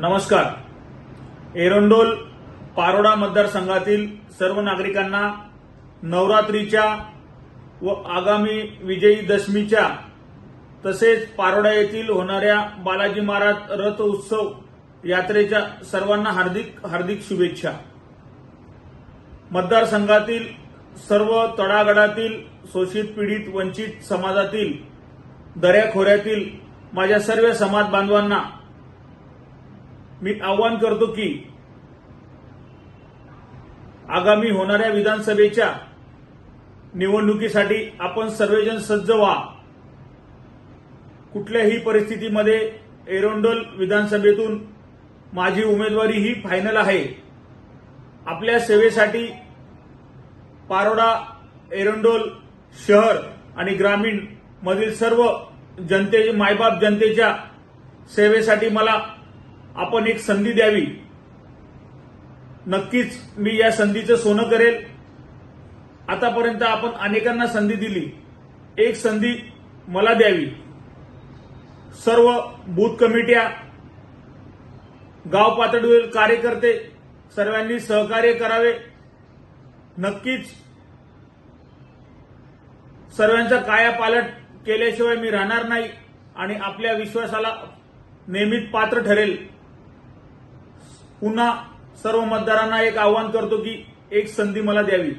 नमस्कार. एरंडोल पारोडा मतदारसंघातील सर्व नागरिकांना नवरात्रीच्या व आगामी विजयी दशमीच्या तसेच पारोडा येथील होणाऱ्या बालाजी महाराज रथ उत्सव यात्रेच्या सर्वांना हार्दिक हार्दिक शुभेच्छा. मतदारसंघातील सर्व तळागडातील शोषित पीडित वंचित समाजातील दऱ्याखोऱ्यातील माझ्या सर्व समाज बांधवांना मी आवाहन करतो की आगामी होणाऱ्या विधानसभेच्या निवडणुकीसाठी आपण सर्वजण सज्ज व्हा. कुठल्याही परिस्थितीमध्ये एरोंडोल विधानसभेतून माझी उमेदवारी ही फायनल आहे. आपल्या सेवेसाठी पारोडा एरंडोल शहर आणि ग्रामीण मधील सर्व जनते मायबाप जनतेच्या सेवेसाठी मला आपण एक संधी द्यावी. नक्कीच मी या संधीचं सोनं करेल. आतापर्यंत आपण अनेकांना संधी दिली. एक संधी मला द्यावी. सर्व बूथ कमिट्या गाव पातळीवरील कार्यकर्ते सर्वांनी सहकार्य करावे. नक्कीच सर्वांचा कायापालट केल्याशिवाय मी राहणार नाही आणि आपल्या विश्वासाला नेहमीच पात्र ठरेल. पुन्हा सर्व मतदारांना एक आवाहन करतो की एक संधी मला द्यावी.